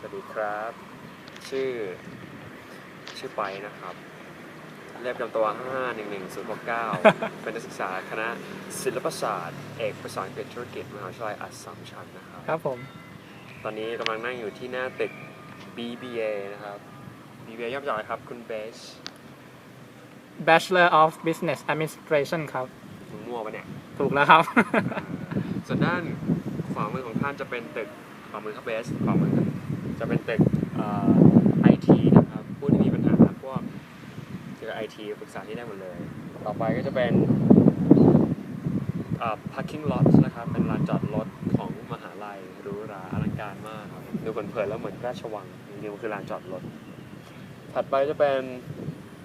สวัสดีครับ ชื่อ ชื่อไปนะครับเลขประจำตัว 511เป็นนักศึกษาคณะศิลปศาสตร์ เอกภาษาอังกฤษธุรกิจมหาวิทยาลัยอัสสัมชัญนะครับ ครับผม ตอนนี้กำลังนั่งอยู่ที่หน้าตึก BBA นะครับ BBA ย่อมาจากอะไรครับ คุณเบส Bachelor of Business Administration ครับมึงมั่วปะเนี่ย ถูกแล้วครับ ส่วนด้านขวามือของท่านจะเป็นตึกขวามือครับเบสขวามือ จะเป็นตึกไอทีนะครับผู้ที่มีปัญหาพวกเกี่ยวกับไอทีปรึกษาที่ได้หมดเลย ต่อไปก็จะเป็นเอ่อ parking lot นะครับ เป็นลานจอดรถของมหาลัยหรูหราอลังการมากครับดูเผินๆแล้วเหมือนราชวังจริงๆมันคือลานจอดรถ ถัดไปจะเป็น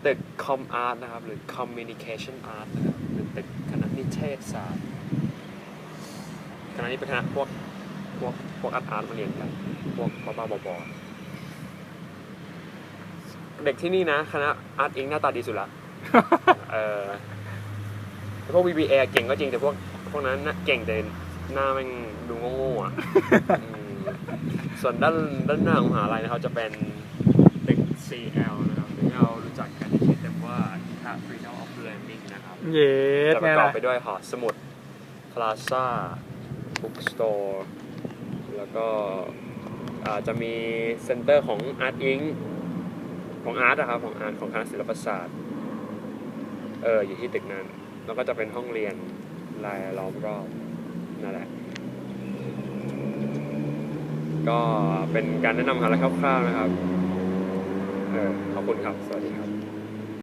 ตึก Com Art นะครับ หรือ Communication Art นะครับเป็นตึกคณะนิเทศศาสตร์คณะนี้เป็นคณะพวก วกพวกอาร์ตอาร์ตมาเรียนกัน พวกบ้าๆบอๆเด็กที่นี่นะคณะอาร์ตอิงหน้าตาดีสุดละเออแต่พวก VBA เก่งก็จริงแต่พวกพวกนั้นน่ะเก่งแต่หน้าแมันดูโง่ๆอะอืมส่วนด้านด้านหน้าของมหาลัยนะครับจะเป็นตึก CL นะครับหรือที่เรารู้จักกันในชื่อเต็มว่า Capital of Learning นะครับเย้จะปไงระกอบล่ะไปด้วยหอสมุด พลาซ่าบุ๊กสโตร์ แล้วก็จะมีเซ็นเตอร์ของ Art Inc. ของอาร์ตนะครับของอาร์ตของคณะศิลปศาสตร์เอออยู่ที่ตึกนั้น แล้วก็จะเป็นห้องเรียนรายล้อมรอบนั่นแหละก็เป็นการแนะนำหาอะคร่าวๆนะครับเออขอบคุณครับ สวัสดีครับ